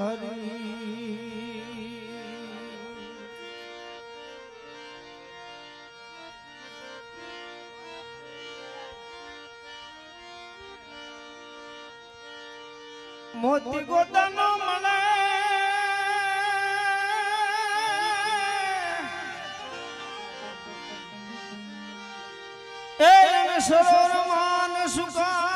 હરી મોતી ગોતાનો મળે એ રમે સરોવર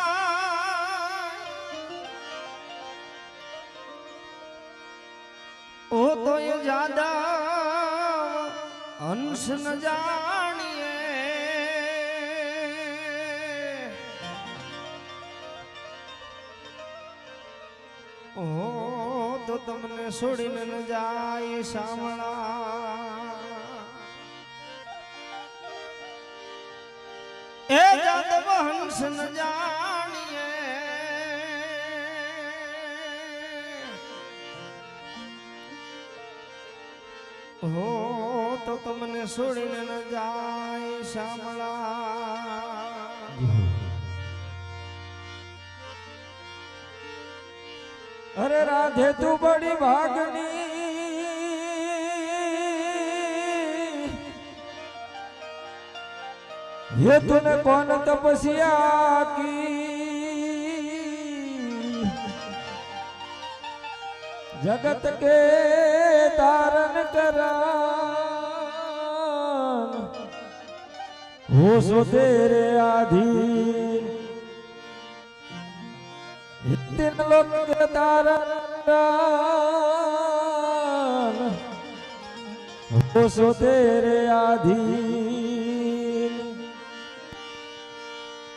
તો એ જાદા હંસ ન જાણીએ. ઓ તો તમને છોડીને ન જાય સામણા એ જાદવ હંસ ન જાણીએ છોડીને ન જાય શામળા અરે રાધે તું બડી ભાગની ये तूने कौन तपस्या की जगत के तारण करान हो सो तेरे आधीन इतने लोग के तारण हो सो तेरे आधीन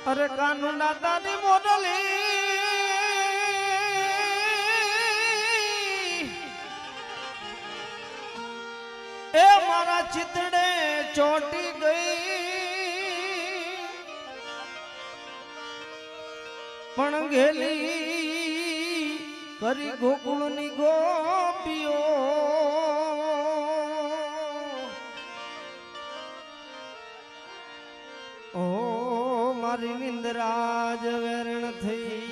अरे कानू नाता ने मोरली ए मारा चितड़े चोटी गई પણ ગેલી કરી ગોકુળની ગોપીઓ. ઓ મારી નિંદરાજ વેરણ થઈ.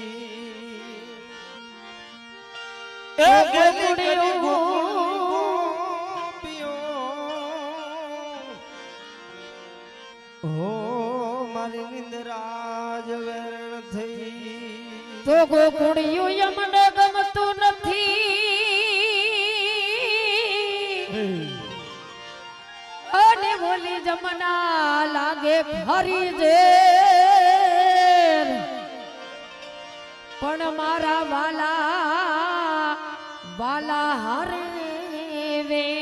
એ ઓ મારી નિંદરાજ તો ગોકુળિયું યમને ગમતું નથી. અને બોલી જમના લાગે ફરી જે પણ મારા વાલા વાલા હરે વેર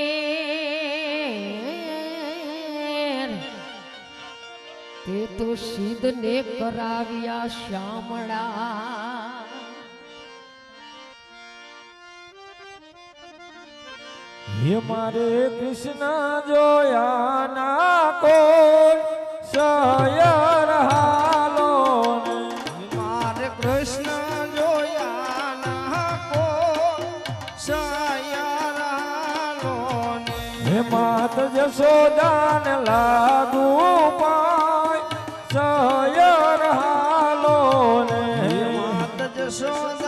તે તો સિદ્ધને કરાવ્યા શ્યામળા. હે મારે કૃષ્ણ જોયા ના કોઈ સયર હાલો. મારે કૃષ્ણ જોયા ના કો સયારાલો ને હે માત જશોદાન લાગુ પાય. સયર હાલો ને માત જશોદાને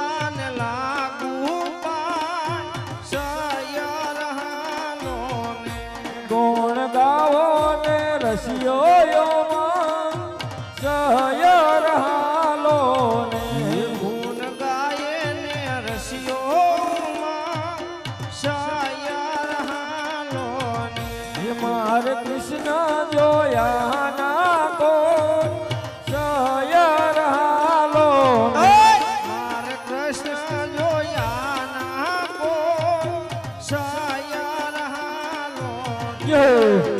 Yeah.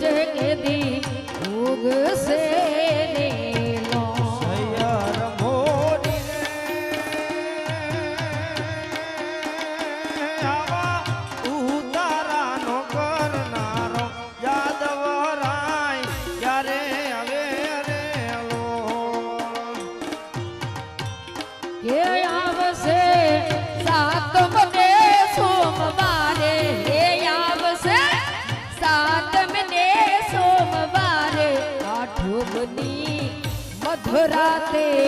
જગદી ભોગશે राते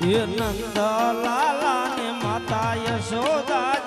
એ નંદ લાલા ને માતા યશોદા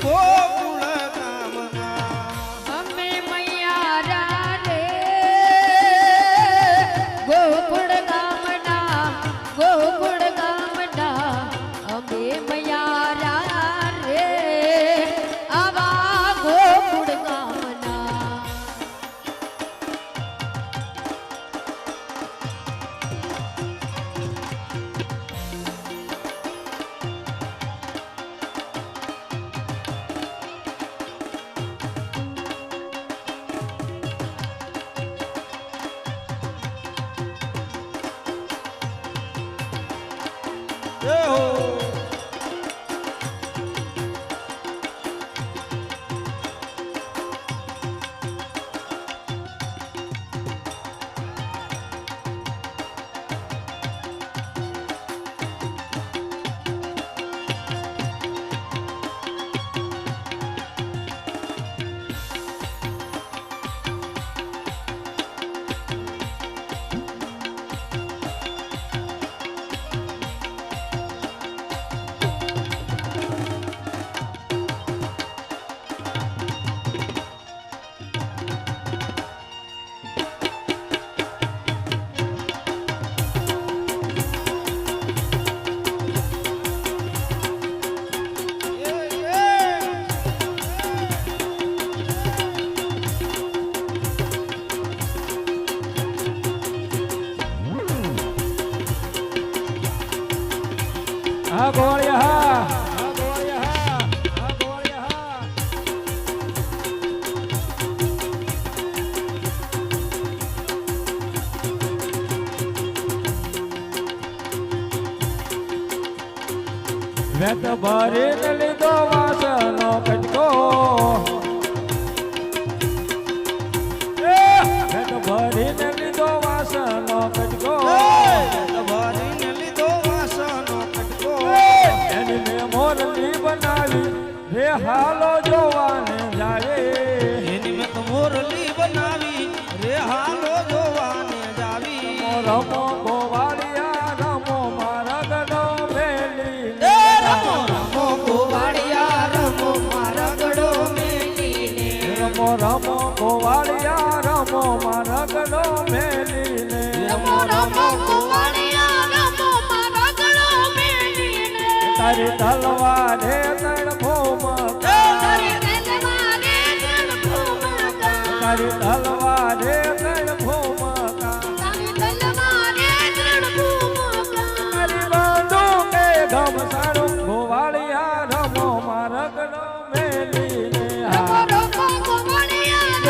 ગોકુળ વેત ભરીને લીધો વાસનો કટકો.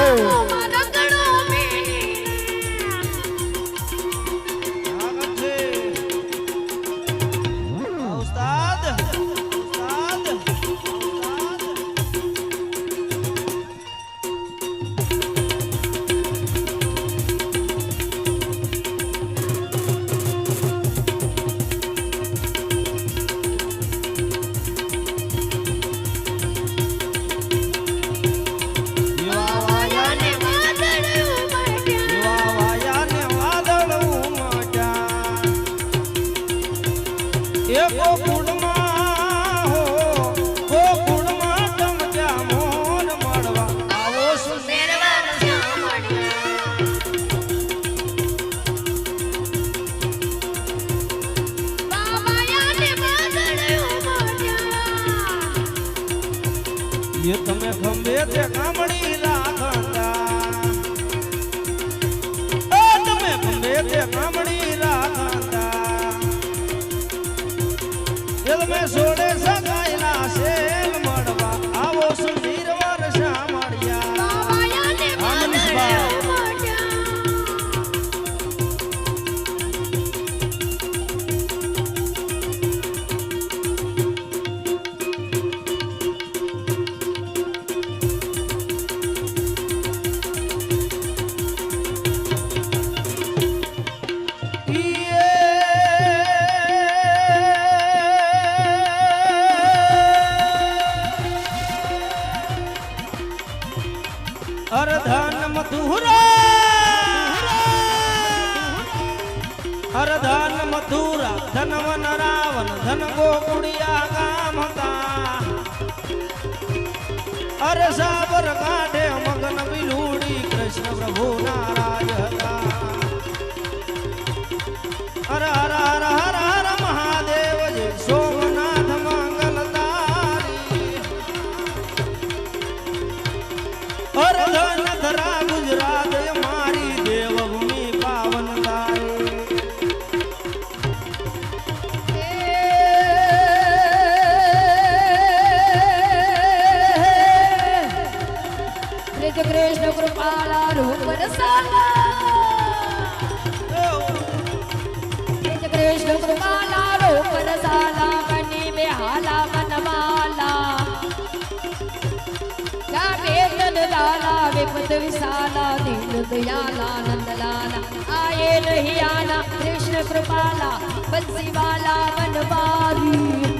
Oh, એ હરધન મથુરા ધન વન રાવણ ધન ગોકુડિયા ગામ હતા અરે સાબર કાઢે કૃપાળ રૂપ રસાલા કૃષ્ણ કૃપાલા રૂપ રસાલા બની બેહાલા મનમાલા લાલા વિપદ વિશાલા દીન દયાલા નંદલાલા આયે રહિયાના બંસીવાલા વનવારી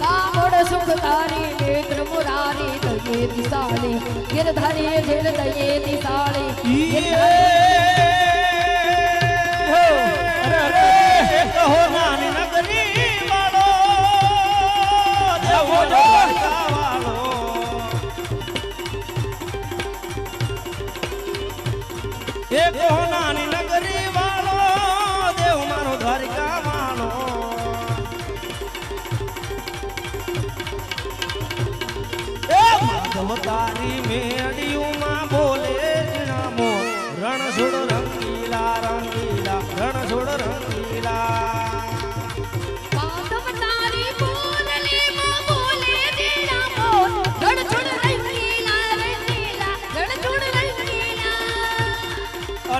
કામોડ સુખ તારી નેત્ર મુરારી તયે દિશાળી ગિરધારી જેલ તયે દિશાળી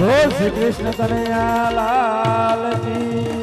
શ્રી કૃષ્ણ કનૈયા લાલકી